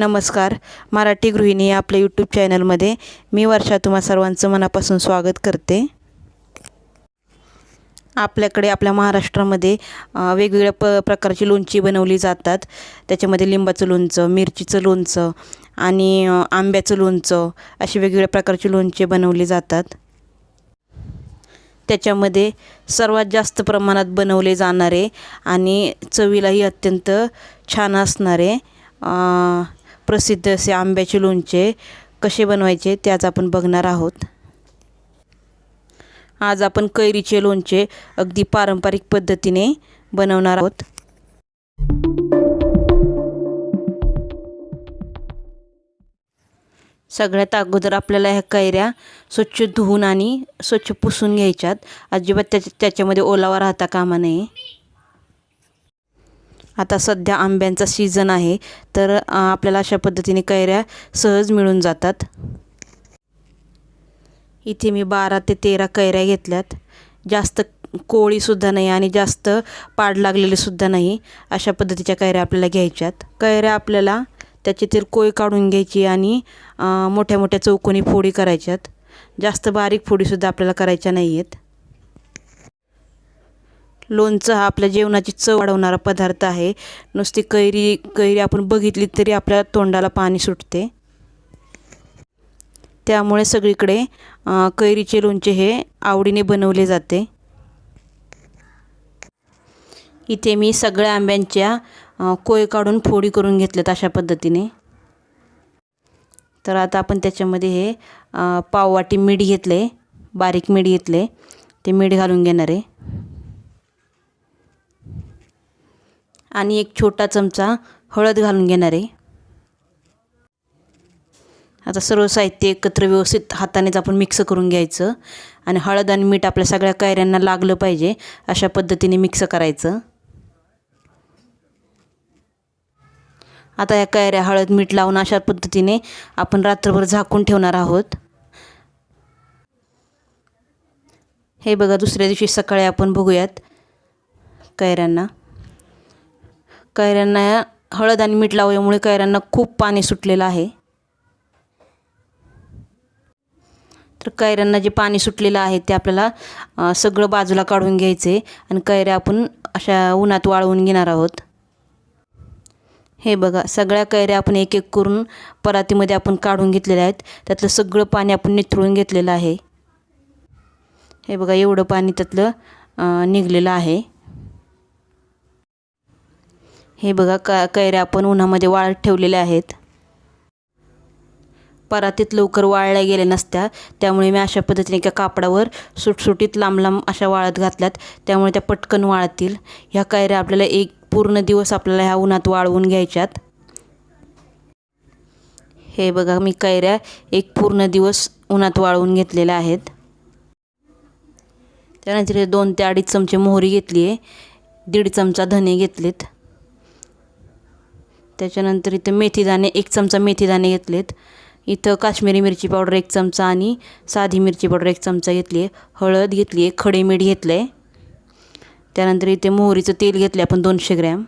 नमस्कार. मराठी गृहिणी आपल्या यूट्यूब चॅनलमध्ये मी वर्षा तुम्हा सर्वांचं मनापासून स्वागत करते. आपल्याकडे आपल्या महाराष्ट्रामध्ये वेगवेगळ्या प प्रकारची लोणची बनवली जातात. त्याच्यामध्ये लिंबाचं लोणचं मिरचीचं लोणचं आणि आंब्याचं लोणचं अशी वेगवेगळ्या प्रकारची लोणचे बनवली जातात. त्याच्यामध्ये सर्वात जास्त प्रमाणात बनवले जाणारे आणि चवीलाही अत्यंत छान असणारे प्रसिद्ध असे आंब्याचे लोणचे कसे बनवायचे ते आज आपण बघणार आहोत. आज आपण कैरीचे लोणचे अगदी पारंपरिक पद्धतीने बनवणार आहोत. सगळ्यात अगोदर आपल्याला ह्या कैऱ्या स्वच्छ धुवून आणि स्वच्छ पुसून घ्यायच्यात. अजिबात त्याच्या त्याच्यामध्ये ओलावा राहता कामा नये. आता सध्या आंब्यांचा सीझन आहे तर आपल्याला अशा पद्धतीने कैऱ्या सहज मिळून जातात. इथे मी बारा ते तेरा कैऱ्या घेतल्यात. जास्त कोळीसुद्धा नाही आणि जास्त पाड लागलेलीसुद्धा नाही अशा पद्धतीच्या कैऱ्या आपल्याला घ्यायच्यात. कैऱ्या आपल्याला त्याच्यातील कोय काढून घ्यायची आणि मोठ्या मोठ्या चौकोनी फोडी करायच्यात. जास्त बारीक फोडीसुद्धा आपल्याला करायच्या नाही आहेत लोणचं हा आपल्या जेवणाची चव वाढवणारा पदार्थ आहे. नुसती कैरी कैरी आपण बघितली तरी आपल्या तोंडाला पाणी सुटते. त्यामुळे सगळीकडे कैरीचे लोणचे हे आवडीने बनवले जाते. इथे मी सगळ्या आंब्यांच्या कोय काढून फोडी करून घेतल्यात अशा पद्धतीने. तर आता आपण त्याच्यामध्ये हे पाववाटी मीठ घेतले बारीक मीठ घेतले. ते मीठ घालून घेणार आहे. आणि एक छोटा चमचा हळद घालून घेणार आहे. आता सर्व साहित्य एकत्र व्यवस्थित हातानेच आपण मिक्स करून घ्यायचं आणि हळद आणि मीठ आपल्या सगळ्या कैऱ्यांना लागलं पाहिजे अशा पद्धतीने मिक्स करायचं. आता या कैऱ्या हळद मीठ लावून अशा पद्धतीने आपण रात्रभर झाकून ठेवणार आहोत. हे बघा दुसऱ्या दिवशी सकाळी आपण बघूयात कैऱ्यांना. कैऱ्यांना हळद आणि मीठ लावल्यामुळे कैऱ्यांना खूप पाणी सुटलेलं आहे. तर कैऱ्यांना जे पाणी सुटलेलं आहे ते आपल्याला सगळं बाजूला काढून घ्यायचे आणि कैऱ्या आपण अशा उन्हात वाळवून घेणार आहोत. हे बघा सगळ्या कैऱ्या आपण एक एक करून परातीमध्ये आपण काढून घेतलेल्या आहेत. त्यातलं सगळं पाणी आपण निथळून घेतलेलं आहे. हे बघा एवढं पाणी त्यातलं निघलेलं आहे. हे बघा का कैऱ्या आपण उन्हामध्ये वाळत ठेवलेल्या आहेत. परातीत लवकर वाळल्या गेल्या नसत्या. त्यामुळे मी अशा पद्धतीने एका कापडावर सुटसुटीत लांब लांब अशा वाळत घातल्यात. त्यामुळे त्या पटकन वाळतील. ह्या कैऱ्या आपल्याला एक पूर्ण दिवस आपल्याला ह्या उन्हात वाळवून घ्यायच्यात. हे बघा मी कैऱ्या एक पूर्ण दिवस उन्हात वाळवून घेतलेल्या आहेत. त्यानंतर दोन ते अडीच चमचे मोहरी घेतली आहे दीड चमचा धने घेतलेत. त्याच्यानंतर इथं मेथीदाणे एक चमचा मेथीदाणे घेतलेत. इथं काश्मीरी मिरची पावडर एक चमचा आणि साधी मिरची पावडर एक चमचा घेतली आहे हळद घेतली आहे खडे मीठ घेतलं आहे त्यानंतर इथे मोहरीचं तेल घेतलं आपण दोनशे ग्रॅम.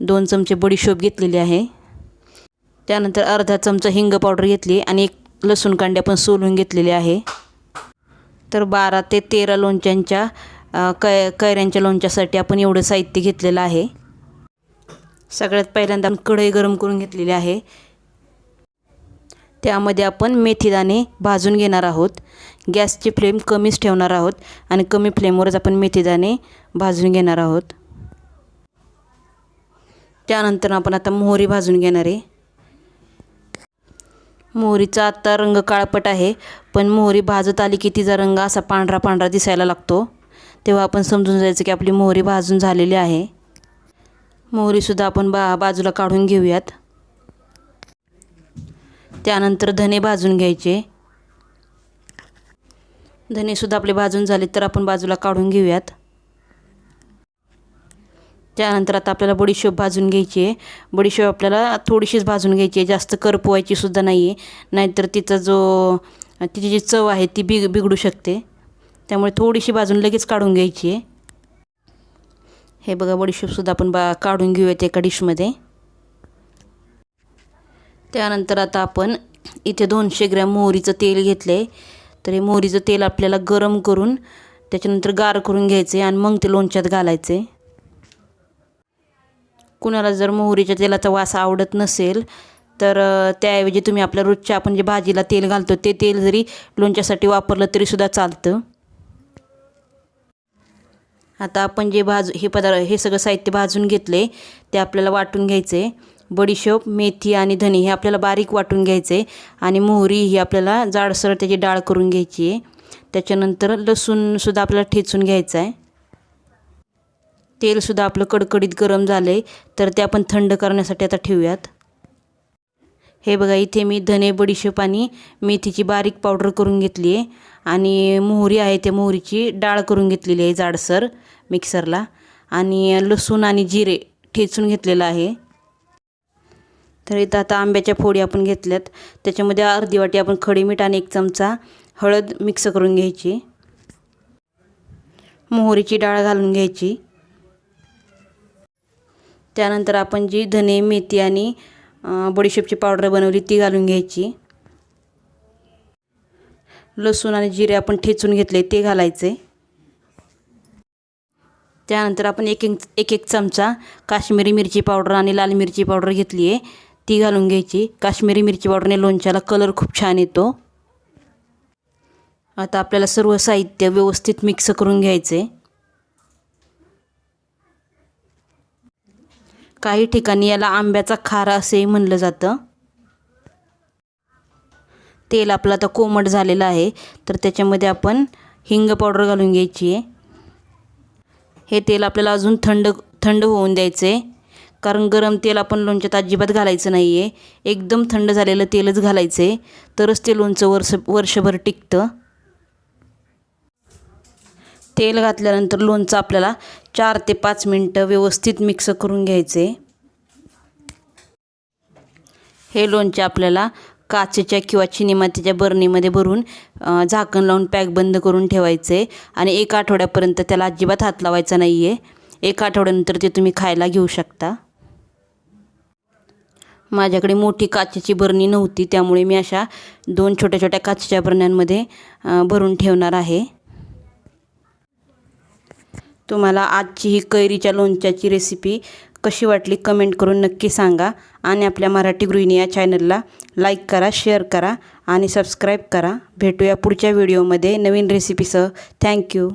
दोन चमचे बडीशोप घेतलेली आहे. त्यानंतर अर्धा चमचा हिंग पावडर घेतली आणि एक लसूण कांडे आपण सोलून घेतलेली आहे. तर बारा ते तेरा लोणच्यांच्या कै कैऱ्यांच्या लोणच्यासाठी आपण एवढं साहित्य घेतलेलं आहे. सगळ्यात पहिल्यांदा आपण कढई गरम करून घेतलेली आहे. त्यामध्ये आपण मेथीदाणे भाजून घेणार आहोत. गॅसची फ्लेम कमीच ठेवणार आहोत आणि कमी फ्लेमवरच आपण मेथीदाणे भाजून घेणार आहोत. त्यानंतर आपण आता मोहरी भाजून घेणार आहे. मोहरीचा आत्ता रंग काळपट आहे पण मोहरी भाजत आली की तिचा रंग असा पांढरा पांढरा दिसायला लागतो. तेव्हा आपण समजून जायचं की आपली मोहरी भाजून झालेली आहे. मोहरीसुद्धा आपण बा बाजूला काढून घेऊयात. त्यानंतर धने भाजून घ्यायचे. धनेसुद्धा आपले भाजून झाले तर आपण बाजूला काढून घेऊयात. त्यानंतर आता आपल्याला बडीशेप भाजून घ्यायची आहे. बडीशेप आपल्याला थोडीशीच भाजून घ्यायची आहे. जास्त करपवायचीसुद्धा नाही आहे नाहीतर तिचा जो तिची जी चव आहे ती बिग बिघडू शकते. त्यामुळे थोडीशी भाजून लगेच काढून घ्यायची आहे. हे बघा बडीशेपसुद्धा आपण बा काढून घेऊयात एका डिशमध्ये त्यानंतर आता आपण इथे दोनशे ग्रॅम मोहरीचं तेल घेतलं आहे तर हे मोहरीचं तेल आपल्याला गरम करून त्याच्यानंतर गार करून घ्यायचं आहे आणि मग ते लोणच्यात घालायचं आहे कुणाला जर मोहरीच्या तेलाचा वास आवडत नसेल तर त्याऐवजी तुम्ही आपल्या रोजच्या आपण जे भाजीला तेल घालतो ते तेल जरी लोणच्यासाठी वापरलं तरीसुद्धा चालतं. आता आपण जे भाज हे पदार्थ हे सगळं साहित्य भाजून घेतले ते आपल्याला वाटून घ्यायचं. आहे बडीशोप मेथी आणि धने हे आपल्याला बारीक वाटून घ्यायचे आहे आणि मोहरी ही आपल्याला जाडसर त्याची डाळ करून घ्यायची आहे. त्याच्यानंतर लसूणसुद्धा आपल्याला ठेचून घ्यायचं आहे. तेलसुद्धा आपलं कडकडीत गरम झालं आहे तर ते आपण थंड करण्यासाठी आता ठेवूयात. हे बघा इथे मी धने बडीशेप आणि मेथीची बारीक पावडर करून घेतली आहे. आणि मोहरी आहे त्या मोहरीची डाळ करून घेतलेली आहे जाडसर मिक्सरला. आणि लसूण आणि जिरे ठेचून घेतलेलं आहे. तर इथं आता आंब्याच्या फोडी आपण घेतल्यात. त्याच्यामध्ये अर्धी वाटी आपण खडी मीठ आणि एक चमचा हळद मिक्स करून घ्यायची. मोहरीची डाळ घालून घ्यायची. त्यानंतर आपण जी धने मेथी आणि बडीशेपची पावडर बनवली ती घालून घ्यायची. लसूण आणि जिरे आपण ठेचून घेतले ते घालायचे. त्यानंतर आपण एक एक एक एक चमचा काश्मीरी मिरची पावडर आणि लाल मिरची पावडर घेतली आहे ती घालून घ्यायची. काश्मीरी मिरची पावडरने लोणच्याला कलर खूप छान येतो. आता आपल्याला सर्व साहित्य व्यवस्थित मिक्स करून घ्यायचे. काही ठिकाणी याला आंब्याचा खारा असेही म्हणलं जातं. तेल आपलं आता कोमट झालेलं आहे तर त्याच्यामध्ये आपण हिंग पावडर घालून घ्यायची आहे. हे तेल आपल्याला अजून थंड थंड होऊन द्यायचं आहे कारण गरम तेल आपण लोणच्यात अजिबात घालायचं नाही आहे एकदम थंड झालेलं तेलच घालायचं आहे तरच ते लोणचं वर्ष वर्षभर टिकतं. तेल घातल्यानंतर लोणचं आपल्याला चार ते पाच मिनटं व्यवस्थित मिक्स करून घ्यायचे. हे लोणचे आपल्याला काचेच्या किंवा चिनी मातीच्या बरणीमध्ये भरून झाकण लावून पॅक बंद करून ठेवायचे आणि एक आठवड्यापर्यंत त्याला अजिबात हात लावायचा नाही आहे एक आठवड्यानंतर ते तुम्ही खायला घेऊ शकता. माझ्याकडे मोठी काचेची बरणी नव्हती त्यामुळे मी अशा दोन छोट्या छोट्या काचेच्या बरण्यांमध्ये भरून ठेवणार आहे. तुम्हाला आजची ही कैरीच्या लोणच्याची रेसिपी कशी वाटली कमेंट करून नक्की सांगा. आणि आपल्या मराठी गृहिणी या चॅनलला लाईक करा शेअर करा आणि सबस्क्राईब करा. भेटूया पुढच्या व्हिडिओमध्ये नवीन रेसिपीसह थँक्यू